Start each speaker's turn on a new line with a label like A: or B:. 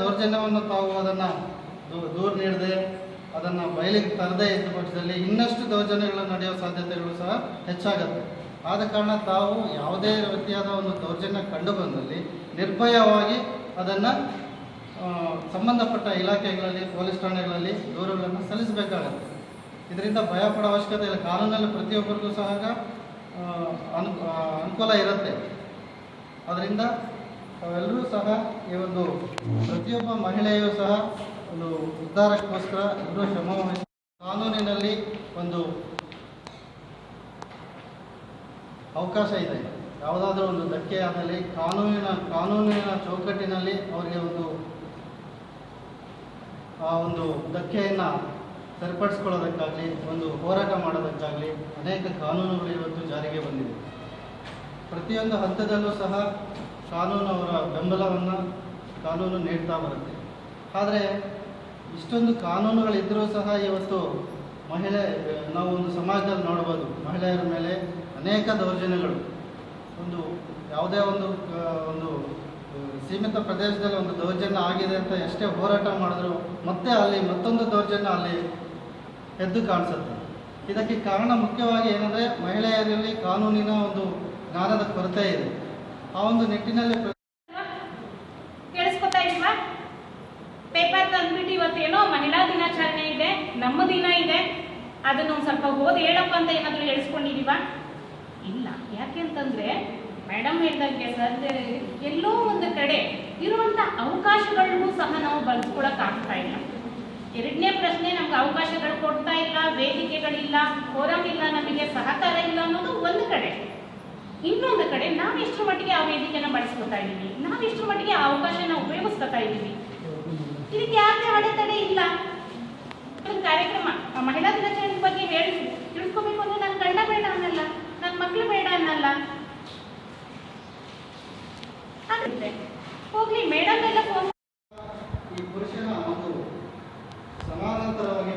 A: ದೌರ್ಜನ್ಯವನ್ನು ತಾವು ಅದನ್ನು ದೂರ ನೀಡದೆ, ಅದನ್ನು ಬಯಲಿಗೆ ತರದೇ ಇದ್ದ ಪಕ್ಷದಲ್ಲಿ ಇನ್ನಷ್ಟು ದೌರ್ಜನ್ಯಗಳು ನಡೆಯುವ ಸಾಧ್ಯತೆಗಳು ಸಹ ಹೆಚ್ಚಾಗುತ್ತೆ. ಆದ ಕಾರಣ ತಾವು ಯಾವುದೇ ರೀತಿಯಾದ ಒಂದು ದೌರ್ಜನ್ಯ ಕಂಡು ಬಂದಲ್ಲಿ ನಿರ್ಭಯವಾಗಿ ಅದನ್ನು ಸಂಬಂಧಪಟ್ಟ ಇಲಾಖೆಗಳಲ್ಲಿ, ಪೊಲೀಸ್ ಠಾಣೆಗಳಲ್ಲಿ ದೂರುಗಳನ್ನು ಸಲ್ಲಿಸಬೇಕಾಗತ್ತೆ. ಇದರಿಂದ ಭಯ ಪಡೋ ಅವಶ್ಯಕತೆ ಇಲ್ಲ. ಕಾನೂನಲ್ಲಿ ಪ್ರತಿಯೊಬ್ಬರಿಗೂ ಸಹ ಅನುಕೂಲ ಇರುತ್ತೆ. ಅದರಿಂದ ತಾವೆಲ್ಲರೂ ಸಹ ಈ ಒಂದು ಪ್ರತಿಯೊಬ್ಬ ಮಹಿಳೆಯೂ ಸಹ ಒಂದು ಉದ್ಧಾರಕ್ಕೋಸ್ಕರ ಎಲ್ಲರೂ ಶ್ರಮ ಕಾನೂನಿನಲ್ಲಿ ಒಂದು ಅವಕಾಶ ಇದೆ. ಯಾವುದಾದ್ರೂ ಒಂದು ಧಕ್ಕೆ ಆದಲ್ಲಿ ಕಾನೂನಿನ ಕಾನೂನಿನ ಚೌಕಟ್ಟಿನಲ್ಲಿ ಅವರಿಗೆ ಒಂದು ಆ ಒಂದು ಧಕ್ಕೆಯನ್ನು ಸರಿಪಡಿಸ್ಕೊಳ್ಳೋದಕ್ಕಾಗಲಿ, ಒಂದು ಹೋರಾಟ ಮಾಡೋದಕ್ಕಾಗಲಿ ಅನೇಕ ಕಾನೂನುಗಳು ಇವತ್ತು ಜಾರಿಗೆ ಬಂದಿವೆ. ಪ್ರತಿಯೊಂದು ಹಂತದಲ್ಲೂ ಸಹ ಕಾನೂನು ಅವರ ಬೆಂಬಲವನ್ನು ಕಾನೂನು ನೀಡ್ತಾ ಬರುತ್ತೆ. ಆದರೆ ಇಷ್ಟೊಂದು ಕಾನೂನುಗಳಿದ್ದರೂ ಸಹ ಇವತ್ತು ಮಹಿಳೆ, ನಾವು ಒಂದು ಸಮಾಜದಲ್ಲಿ ನೋಡ್ಬೋದು, ಮಹಿಳೆಯರ ಮೇಲೆ ಅನೇಕ ದೌರ್ಜನ್ಯಗಳು. ಒಂದು ಯಾವುದೇ ಒಂದು ಒಂದು ಸೀಮಿತ ಪ್ರದೇಶದಲ್ಲಿ ಒಂದು ದೌರ್ಜನ್ಯ ಆಗಿದೆ ಅಂತ ಎಷ್ಟೇ ಹೋರಾಟ ಮಾಡಿದ್ರು ಮತ್ತೆ ಅಲ್ಲಿ ಮತ್ತೊಂದು ದೌರ್ಜನ್ಯ ಅಲ್ಲಿ ಎದ್ದು ಕಾಣಿಸುತ್ತೆ. ಇದಕ್ಕೆ ಕಾರಣ ಮುಖ್ಯವಾಗಿ ಏನಂದರೆ ಮಹಿಳೆಯರಲ್ಲಿ ಕಾನೂನಿನ ಒಂದು ಜ್ಞಾನದ ಕೊರತೆ ಇದೆ. ಆ ಒಂದು ನಿಟ್ಟಿನಲ್ಲಿ
B: ಕೇಳಿಸ್ಕೊತಾ ಇಲ್ವಾ? ಪೇಪರ್ ತಂದ್ಬಿಟ್ಟು ಇವತ್ತೇನೋ ಮಹಿಳಾ ದಿನಾಚರಣೆ ಇದೆ, ನಮ್ಮ ದಿನ ಇದೆ. ಅದನ್ನ ಒಂದ್ ಸ್ವಲ್ಪ ಓದಿ ಹೇಳಪ್ಪ ಅಂತ ಏನಾದ್ರು ಹೇಳಿಸ್ಕೊಂಡಿದೀವ ಇಲ್ಲ. ಯಾಕೆ ಅಂತಂದ್ರೆ ಮೇಡಮ್ ಹೇಳ್ದಂಗೆ ಸರ್ ಎಲ್ಲೋ ಒಂದು ಕಡೆ ಇರುವಂತ ಅವಕಾಶಗಳನ್ನು ಸಹ ನಾವು ಬಳಸ್ಕೊಳಕ್ ಆಗ್ತಾ ಇಲ್ಲ. ಎರಡನೇ ಪ್ರಶ್ನೆ, ನಮ್ಗೆ ಅವಕಾಶಗಳು ಕೊಡ್ತಾ ಇಲ್ಲ, ವೇದಿಕೆಗಳಿಲ್ಲ ಫೋರಂ ಇಲ್ಲ, ನಮಗೆ ಸಹಕಾರ ಇಲ್ಲ ಅನ್ನೋದು ಒಂದು ಕಡೆ. ಇನ್ನೊಂದು ಕಡೆ ನಾವು ಎಷ್ಟು ಮಟ್ಟಿಗೆ ಆ ವೇದಿಕೆನ ಬಳಸ್ಕೊತಾ ಇದ್ದೀವಿ? ನಾವು ಎಷ್ಟು ಮಟ್ಟಿಗೆ ಆ ಅವಕಾಶನ ಉಪಯೋಗಿಸ್ಕೊತಾ ಇದ್ದೀವಿ? ಇದಕ್ಕೆ ಯಾವುದೇ ಅಡೆತಡೆ ಇಲ್ಲ. ಒಂದು ಕಾರ್ಯಕ್ರಮ ಮಹಿಳಾ ದಿನಾಚರಣೆ ಬಗ್ಗೆ ಹೇಳಿ, ತಿಳ್ಕೊಬೇಕು ಅಂದ್ರೆ ನನ್ನ ಗಂಡ ಬೇಡ ಅನ್ನಲ್ಲ ನನ್ನ ಮಕ್ಕಳು ಬೇಡ ಅನ್ನಲ್ಲ. ಆಗುತ್ತೆ ಹೋಗ್ಲಿ ಮೇಡಮ್ ಎಲ್ಲ
A: ಸಮಾನಾಂತರವಾಗಿ